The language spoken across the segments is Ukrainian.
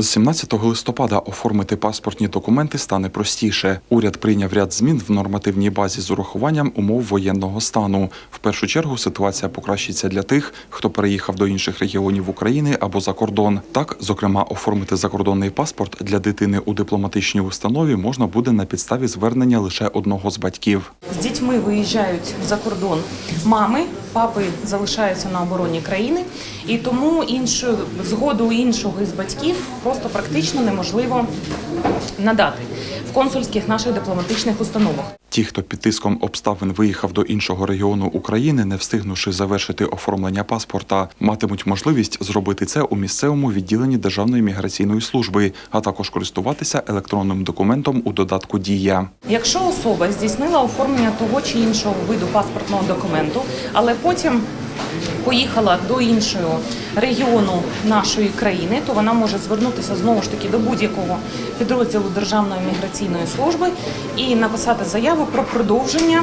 З 17 листопада оформити паспортні документи стане простіше. Уряд прийняв ряд змін в нормативній базі з урахуванням умов воєнного стану. В першу чергу ситуація покращиться для тих, хто переїхав до інших регіонів України або за кордон. Так, зокрема, оформити закордонний паспорт для дитини у дипломатичній установі можна буде на підставі звернення лише одного з батьків. З дітьми виїжджають за кордон мами, папи залишаються на обороні країни, і тому іншу згоду іншого із батьків просто практично неможливо надати в консульських наших дипломатичних установах. Ті, хто під тиском обставин виїхав до іншого регіону України, не встигнувши завершити оформлення паспорта, матимуть можливість зробити це у місцевому відділенні Державної міграційної служби, а також користуватися електронним документом у додатку Дія. Якщо особа здійснила оформлення того чи іншого виду паспортного документу, але потім поїхала до іншого регіону нашої країни, то вона може звернутися знову ж таки до будь-якого підрозділу Державної міграційної служби і написати заяву про продовження.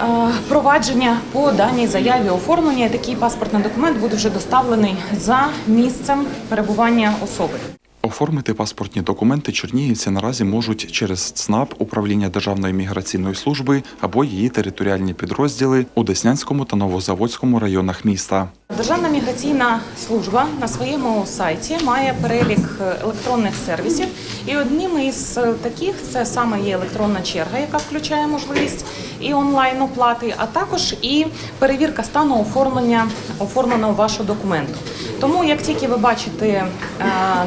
е, Провадження по даній заяві оформлення такий паспортний документ буде вже доставлений за місцем перебування особи. Оформити паспортні документи чернігівці наразі можуть через ЦНАП управління Державної міграційної служби або її територіальні підрозділи у Деснянському та Новозаводському районах міста. Державна міграційна служба на своєму сайті має перелік е, електронних сервісів, і одним із е, таких це саме є електронна черга, яка включає можливість і онлайн оплати, а також і перевірка стану оформлення оформленого вашого документу. Тому, як тільки ви бачите е,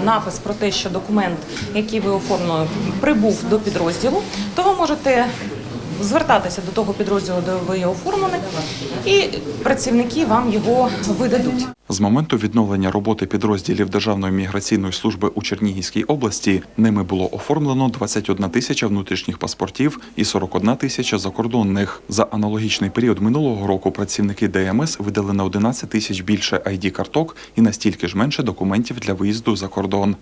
напис про те, що документ, який ви оформили, прибув до підрозділу, то ви можете звертатися до того підрозділу, де ви його оформили, і працівники вам його видадуть. З моменту відновлення роботи підрозділів Державної міграційної служби у Чернігівській області ними було оформлено 21 тисяча внутрішніх паспортів і 41 тисяча закордонних. За аналогічний період минулого року працівники ДМС видали на 11 тисяч більше id карток і настільки ж менше документів для виїзду за кордон.